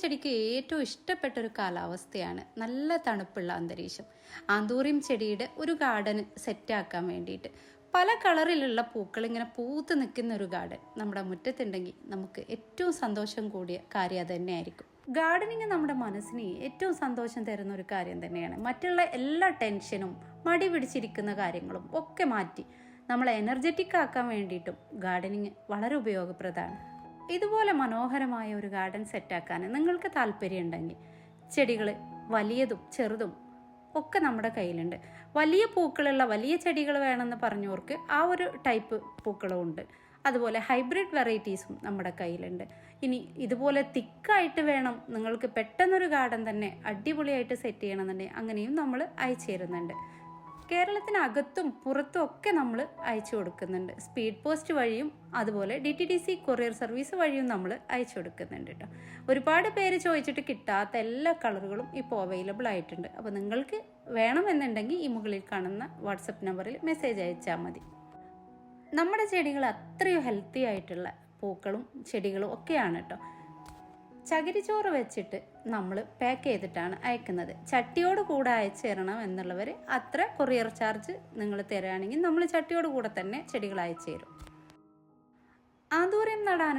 ചെടിക്ക് ഏറ്റവും ഇഷ്ടപ്പെട്ട ഒരു കാലാവസ്ഥയാണ്. നല്ല തണുപ്പുള്ള അന്തരീക്ഷം. ആന്തൂറിയം ചെടിയുടെ ഒരു ഗാർഡൻ സെറ്റാക്കാൻ വേണ്ടിയിട്ട്. പല കളറിലുള്ള പൂക്കൾ ഇങ്ങനെ പൂത്ത് നിൽക്കുന്ന ഒരു ഗാർഡൻ നമ്മുടെ മുറ്റത്തുണ്ടെങ്കിൽ നമുക്ക് ഏറ്റവും സന്തോഷം കൂടിയ കാര്യം തന്നെയായിരിക്കും. ഗാർഡനിങ് നമ്മുടെ മനസ്സിന് ഏറ്റവും സന്തോഷം തരുന്ന ഒരു കാര്യം തന്നെയാണ്. മറ്റുള്ള എല്ലാ ടെൻഷനും മടി പിടിച്ചിരിക്കുന്ന കാര്യങ്ങളും ഒക്കെ മാറ്റി നമ്മളെ എനർജറ്റിക് ആക്കാൻ വേണ്ടിയിട്ടും ഗാർഡനിങ് വളരെ ഉപയോഗപ്രദമാണ്. ഇതുപോലെ മനോഹരമായ ഒരു ഗാർഡൻ സെറ്റാക്കാൻ നിങ്ങൾക്ക് താല്പര്യമുണ്ടെങ്കിൽ ചെടികൾ വലിയതും ചെറുതും ഒക്കെ നമ്മുടെ കയ്യിലുണ്ട്. വലിയ പൂക്കളുള്ള വലിയ ചെടികൾ വേണമെന്ന് പറഞ്ഞവർക്ക് ആ ഒരു ടൈപ്പ് പൂക്കളും ഉണ്ട് അതുപോലെ ഹൈബ്രിഡ് വെറൈറ്റീസും നമ്മുടെ കയ്യിലുണ്ട്. ഇനി ഇതുപോലെ തിക്കായിട്ട് വേണം നിങ്ങൾക്ക് പെട്ടെന്നൊരു ഗാർഡൻ തന്നെ അടിപൊളിയായിട്ട് സെറ്റ് ചെയ്യണമെന്നുണ്ടെങ്കിൽ അങ്ങനെയും നമ്മൾ അയച്ചു തരുന്നുണ്ട്. കേരളത്തിനകത്തും പുറത്തും ഒക്കെ നമ്മൾ അയച്ചു കൊടുക്കുന്നുണ്ട്. സ്പീഡ് പോസ്റ്റ് വഴിയും അതുപോലെ D T D C courier service വഴിയും നമ്മൾ അയച്ചു കൊടുക്കുന്നുണ്ട് കേട്ടോ ഒരുപാട് പേര് ചോദിച്ചിട്ട് കിട്ടാത്ത എല്ലാ കളറുകളും ഇപ്പോൾ അവൈലബിൾ ആയിട്ടുണ്ട്. അപ്പോൾ നിങ്ങൾക്ക് വേണമെന്നുണ്ടെങ്കിൽ ഈ മുകളിൽ കാണുന്ന വാട്സപ്പ് നമ്പറിൽ മെസ്സേജ് അയച്ചാൽ മതി. നമ്മുടെ ചെടികൾ അത്രയും ഹെൽത്തി ആയിട്ടുള്ള പൂക്കളും ചെടികളും ഒക്കെയാണ് കേട്ടോ ചകിരിച്ചോറ് വെച്ചിട്ട് നമ്മൾ പാക്ക് ചെയ്തിട്ടാണ് അയക്കുന്നത്. ചട്ടിയോട് കൂടെ അയച്ചു തരണം എന്നുള്ളവർ അത്ര കൊറിയർ ചാർജ് നിങ്ങൾ തരുകയാണെങ്കിൽ നമ്മൾ ചട്ടിയോട് കൂടെ തന്നെ ചെടികൾ അയച്ചു തരും. ആദൂരം നടാൻ